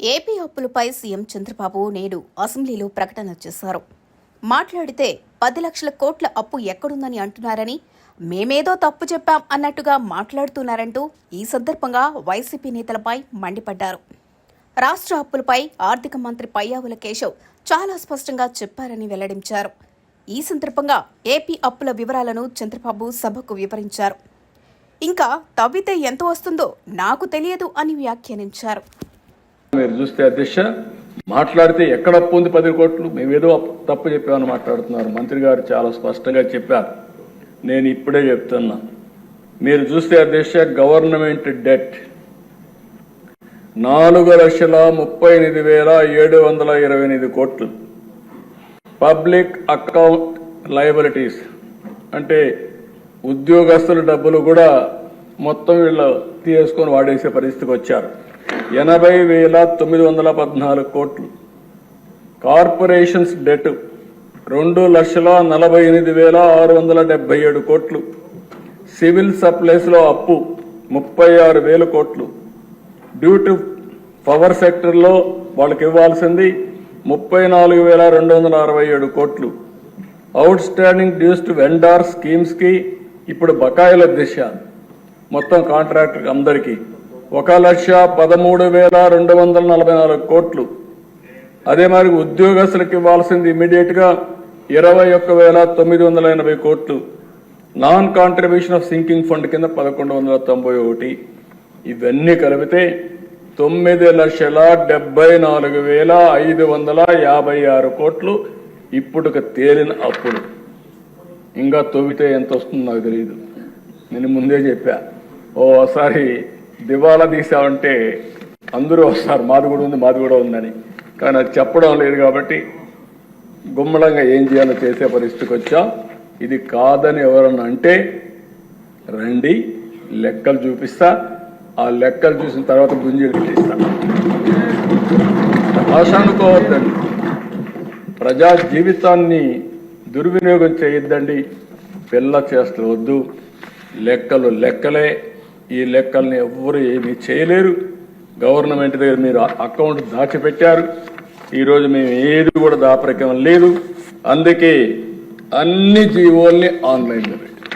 AP అప్పులపై CM Chandrababu నేడు అసెంబ్లీలో ప్రకటన చేశారు. మాట్లాడితే పది లక్షల కోట్ల అప్పు ఎక్కడుందని అంటున్నారని మేమేదో తప్పు చెప్పాం అన్నట్టుగా మాట్లాడుతున్నారంటూ ఈ సందర్భంగా వైసీపీ నేతలపై మండిపడ్డారు. రాష్ట్ర అప్పులపై ఆర్థిక మంత్రి పయ్యావుల కేశవ్ చాలా స్పష్టంగా చెప్పారని వెల్లడించారు. ఈ సందర్భంగా ఏపీ అప్పుల వివరాలను చంద్రబాబు సభకు వివరించారు. ఇంకా తవ్వితే ఎంత వస్తుందో నాకు తెలియదు అని వ్యాఖ్యానించారు. మీరు చూస్తే అధ్యక్ష మాట్లాడితే ఎక్కడ అప్పు ఉంది పది కోట్లు? మేమేదో తప్పు చెప్పామని మాట్లాడుతున్నారు. మంత్రి గారు చాలా స్పష్టంగా చెప్పారు. నేను ఇప్పుడే చెప్తున్నా. మీరు చూస్తే అధ్యక్ష గవర్నమెంట్ డెట్ నాలుగు లక్షల ముప్పై ఎనిమిది వేల ఏడు వందల ఇరవై ఎనిమిది కోట్లు. పబ్లిక్ అకౌంట్ లయబిలిటీస్ అంటే ఉద్యోగస్తుల డబ్బులు కూడా మొత్తం వీళ్ళు తీసుకొని వాడేసే పరిస్థితికి వచ్చారు. ఎనభై వేల తొమ్మిది వందల పద్నాలుగు కోట్లు. కార్పొరేషన్స్ డెట్ రెండు లక్షల నలభై ఎనిమిది వేల ఆరు వందల డెబ్బై ఏడు కోట్లు. సివిల్ సప్లైస్లో అప్పు ముప్పై ఆరు వేల కోట్లు. డ్యూ టు పవర్ సెక్టర్లో వాళ్ళకి ఇవ్వాల్సింది ముప్పై నాలుగు వేల రెండు వందల అరవై ఏడు కోట్లు. Outstanding dues to vendor స్కీమ్స్కి ఇప్పుడు బకాయిల దిశ. మొత్తం కాంట్రాక్టర్ అందరికీ. ఒక లక్ష పదమూడు వేల రెండు వందల నలభై నాలుగు కోట్లు. అదే మరి ఉద్యోగస్తులకు ఇవ్వాల్సింది ఇమీడియట్గా ఇరవై ఒక్క వేల తొమ్మిది వందల ఎనభై కోట్లు. Non contribution of sinking fund కింద పదకొండు వందల తొంభై ఒకటి. ఇవన్నీ కలిపితే తొమ్మిది లక్షల డెబ్బై నాలుగు వేల ఐదు వందల యాభై ఆరు కోట్లు ఇప్పుడు తేలిన అప్పులు. ఇంకా తవ్వితే ఎంత వస్తుందో నాకు తెలియదు నేను ముందే చెప్పా. ఓసారి దివాలా తీసామంటే అందరూ వస్తారు. మాది కూడా ఉంది మాది కూడా ఉందని. కానీ అది చెప్పడం లేదు కాబట్టి గుమ్మడంగా ఏం చేయాలో చేసే పరిస్థితికి వచ్చాం. ఇది కాదని ఎవరన్నా అంటే రండి లెక్కలు చూపిస్తా. ఆ లెక్కలు చూసిన తర్వాత గుంజీలు పెట్టిస్తా. ఆశ అనుకోవద్దండి ప్రజా జీవితాన్ని దుర్వినియోగం చేయొద్దండి. పిల్ల చేస్తూ వద్దు. లెక్కలు లెక్కలే. ఈ లెక్కల్ని ఎవ్వరు ఏమీ చేయలేరు. గవర్నమెంట్ దగ్గర మీరు అకౌంట్ దాచిపెట్టారు. ఈరోజు మేము ఏది కూడా దాపరికం లేదు. అందుకే అన్ని జీవోల్ని ఆన్లైన్లో